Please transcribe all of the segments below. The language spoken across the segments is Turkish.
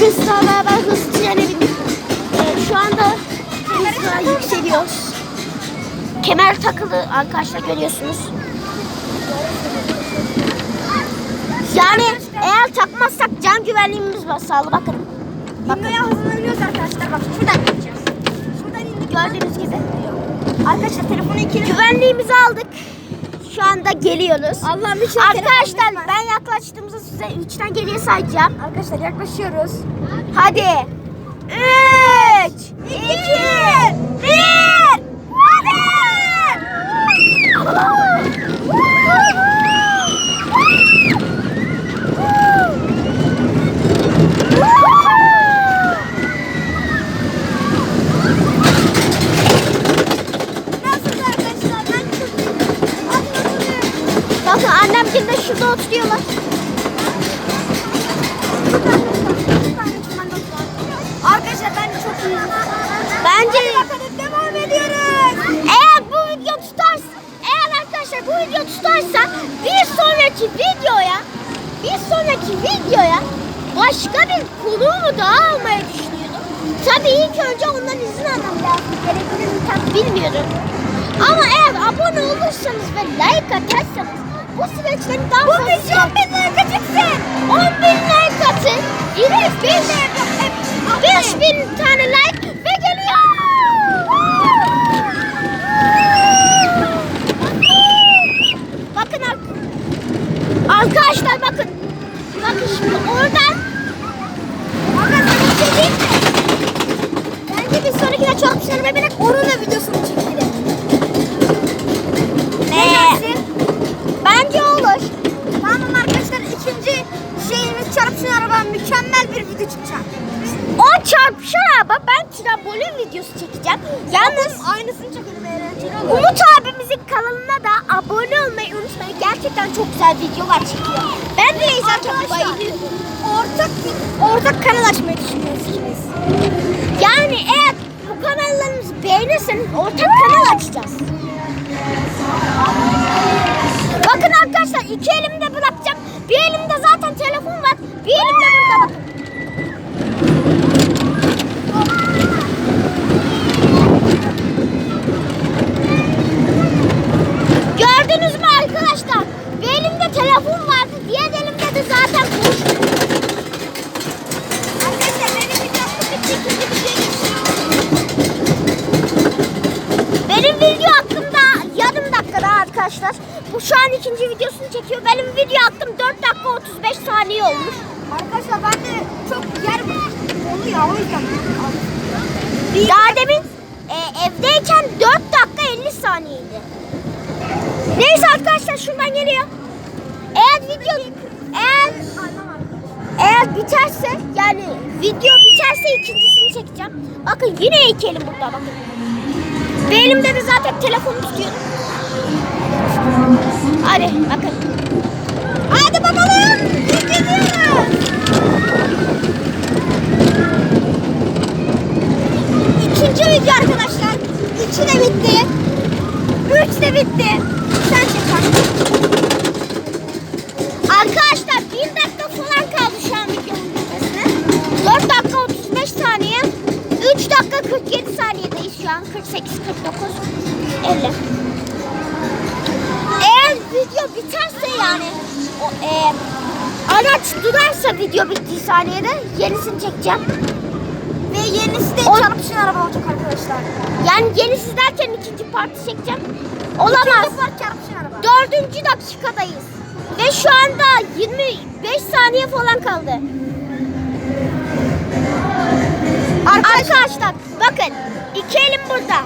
Hızla beraber hız trene bindik. Ee, şu anda hızla yükseliyoruz. Kemer takılı arkadaşlar görüyorsunuz. Yani eğer takmazsak can güvenliğimiz var sağlı bakın. Bakmaya hazırlanıyoruz arkadaşlar. Bak şuradan gideceğiz. Şuradan indik. Gördüğünüz gibi. Arkadaşlar telefonu ikili. Güvenliğimizi aldık. Şu anda geliyoruz. Allah'ım hiç Arkadaşlar ben yaklaştığımızda size 3'ten geriye sayacağım. Arkadaşlar yaklaşıyoruz. Hadi. 3 2 1 Nasıl arkadaşlar? Ben çok anlatıyorum. Bakın de şurada oturuyorlar. Arkadaşlar ben çok iyiyim. Bence Bakalım devam ediyoruz. eğer bu video tutarsa eğer arkadaşlar bu video tutarsa bir sonraki videoya bir sonraki videoya başka bir konuğumu daha almayı düşünüyordum. Tabii ilk önce ondan izin almam lazım. Gerekli mi tam bilmiyorum. Ama eğer abone olursanız ve like atarsanız bu süreçleri daha Bu fazla... video 10 bin like çıksın. 10 bin like atın. Yine 5 bin tane like ve geliyor. Bakın ar- arkadaşlar bakın. Bakın şimdi oradan Arkadaşlar bir şey? Bence bir sonrakine çarpışan bebek onun da videosunu çekelim. Ne Ee, dersin? bence olur. Tamam arkadaşlar ikinci şeyimiz çarpışan araba bir çıkacak. O çarpışan araba ben trambolin videosu çekeceğim. Yalnız aynısını çekelim eğlenceli olur. Umut abimizin kanalına da abone olmayı unutmayın. Gerçekten çok güzel videolar çekiyor. Ben de Leysa çok bayılıyorum. Ortak ortak kanal açmayı düşünüyoruz ikimiz. Yani eğer bu kanallarımızı beğenirseniz ortak kanal açacağız. Bakın arkadaşlar iki elimde bırakacağım. Bir elimde zaten telefon var. Bir elimde burada bakın. Gördünüz mü arkadaşlar? Bir elimde telefon vardı. Diğer elimde de zaten konuştum. Arkadaşlar benim videom bitti ikinci videoya geçiyorum. Benim video hakkında yarım dakikada arkadaşlar. Bu şu an ikinci videosunu çekiyor. Benim video hakkım 4 dakika 35 saniye olmuş. Arkadaşlar ben de çok yer oluyor o yüzden. Daha demin e, evdeyken 4 dakika 50 saniyeydi. Neyse arkadaşlar şundan geliyor. Eğer video eğer eğer biterse yani video biterse ikincisini çekeceğim. Bakın yine iki elim burada bakın. Ve elimde de zaten telefonu tutuyorum. Hadi bakın. Hadi bakalım. Gidiyoruz. İkinci video arkadaşlar. Üçü de bitti. Üç de bitti. Sen çek. Arkadaşlar 1 dakika falan kaldı şu an videonun bitmesine. 4 dakika 35 saniye. 3 dakika 47 saniyedeyiz şu an. 48, 49, 50. Eğer video biterse yani o, e, araç durarsa video bittiği saniyede yenisini çekeceğim. Ve yenisi de O- çarpışan araba olacak arkadaşlar. Yani yenisi derken ikinci parti çekeceğim. Olamaz. İkinci part çarpışan araba. Dördüncü dakikadayız. Ve şu anda 25 saniye falan kaldı. Arkadaşlar burada.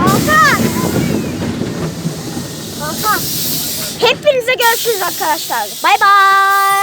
Hakan. Hakan. Hepinize görüşürüz arkadaşlar. Bay bay.